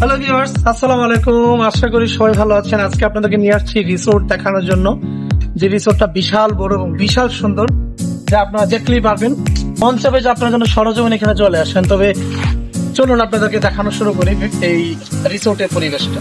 Hello viewers আসসালামু আলাইকুম আশা করি সবাই ভালো আছেন। আজকে আপনাদেরকে নিয়ে আসছি রিসোর্ট দেখানোর জন্য। যে রিসোর্টটা বিশাল বড় এবং বিশাল সুন্দর, যা আপনারা দেখলেই পারবেন। মন চাপে যে আপনার জন্য সরজমিন এখানে চলে আসেন। তবে চলুন আপনাদেরকে দেখানো শুরু করি এই রিসোর্টের পরিবেশটা।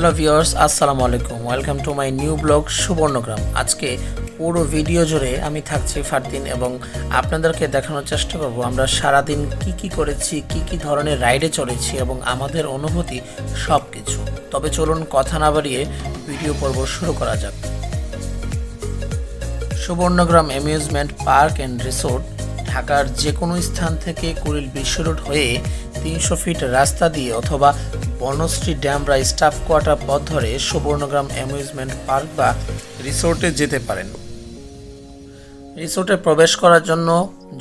হ্যালো ভিউয়ার্স, আসসালামু আলাইকুম। Welcome to my new blog Subarnagram. আজকে পুরো ভিডিও জুড়ে আমি থাকছি ফারদিন এবং আপনাদেরকে দেখানোর চেষ্টা করব আমরা সারাদিন কি কি করেছি, কি কি ধরনের রাইডে চলেছি এবং আমাদের অনুভূতি সব কিছু তবে চলুন কথা না বাড়িয়ে ভিডিও পর্ব শুরু করা যাক। Subarnagram amusement park and resort ঢাকার যে কোনো স্থান থেকে কুড়িল বিশ্ব রোড হয়ে তিনশো ফিট রাস্তা দিয়ে অথবা বনশ্রী ড্যামরা স্টাফ কোয়ার্টার পথ ধরে সুবর্ণগ্রাম অ্যামিউজমেন্ট পার্ক বা রিসোর্টে যেতে পারেন। রিসোর্টে প্রবেশ করার জন্য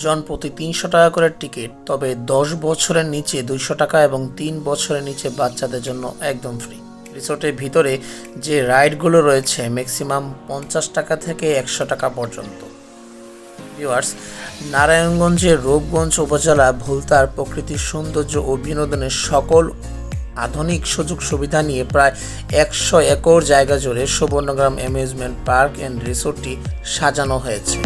জন প্রতি তিনশো টাকা করে টিকিট, তবে দশ বছরের নিচে দুইশো টাকা এবং তিন বছরের নিচে বাচ্চাদের জন্য একদম ফ্রি। রিসোর্টের ভিতরে যে রাইডগুলো রয়েছে, ম্যাক্সিমাম পঞ্চাশ টাকা থেকে একশো টাকা পর্যন্ত। ভিউয়ার্স, নারায়ণগঞ্জের রূপগঞ্জ উপজেলা ভুলতার প্রকৃতির সৌন্দর্য ও বিনোদনের সকল আধুনিক সুযোগ সুবিধা নিয়ে প্রায় একশো একর জায়গা জুড়ে সুবর্ণগ্রাম অ্যামিউজমেন্ট পার্ক অ্যান্ড রিসোর্টটি সাজানো হয়েছে।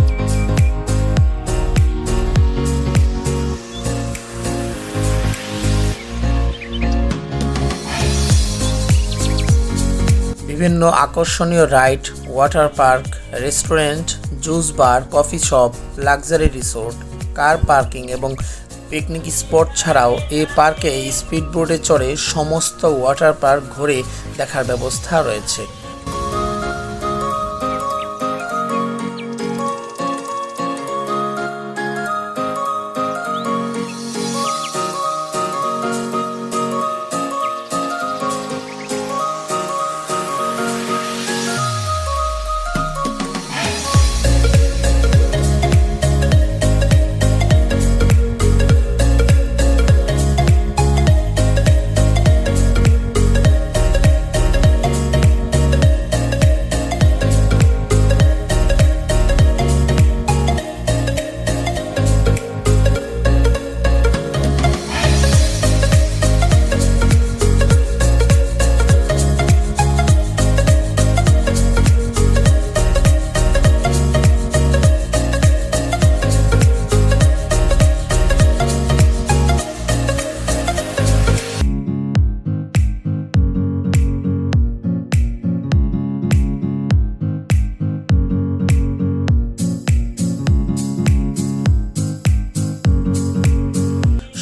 বিভিন্ন আকর্ষণীয় ride, water park, restaurant, juice bar, coffee shop, luxury resort, car parking এবং পিকনিক স্পট ছাড়াও এ পার্কে স্পিড বোর্ডে চড়ে সমস্ত ওয়াটার পার্ক ঘুরে দেখার ব্যবস্থা রয়েছে।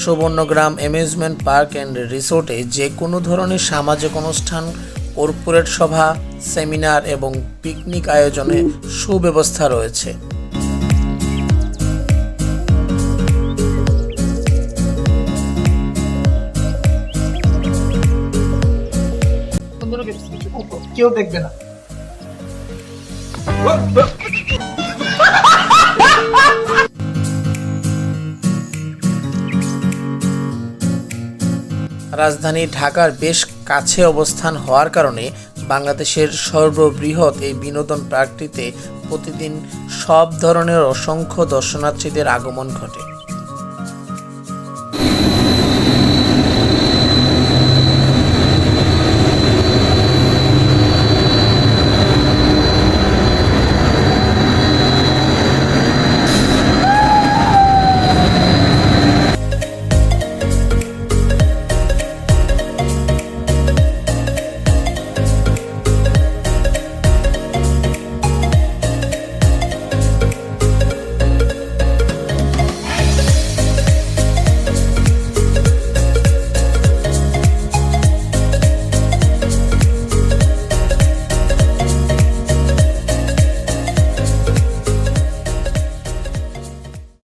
সুবর্ণগ্রাম অ্যামিউজমেন্ট পার্ক অ্যান্ড রিসোর্টে যে কোনো ধরনের সামাজিক অনুষ্ঠান কর্পোরেট সভা সেমিনার এবং পিকনিক আয়োজনে সুব্যবস্থা রয়েছে। কেউ দেখবে না। রাজধানী ঢাকার বেশ কাছে অবস্থান হওয়ার কারণে বাংলাদেশের সর্ববৃহৎ এই বিনোদন পার্কটিতে প্রতিদিন সব ধরনের অসংখ্য দর্শনার্থীদের আগমন ঘটে।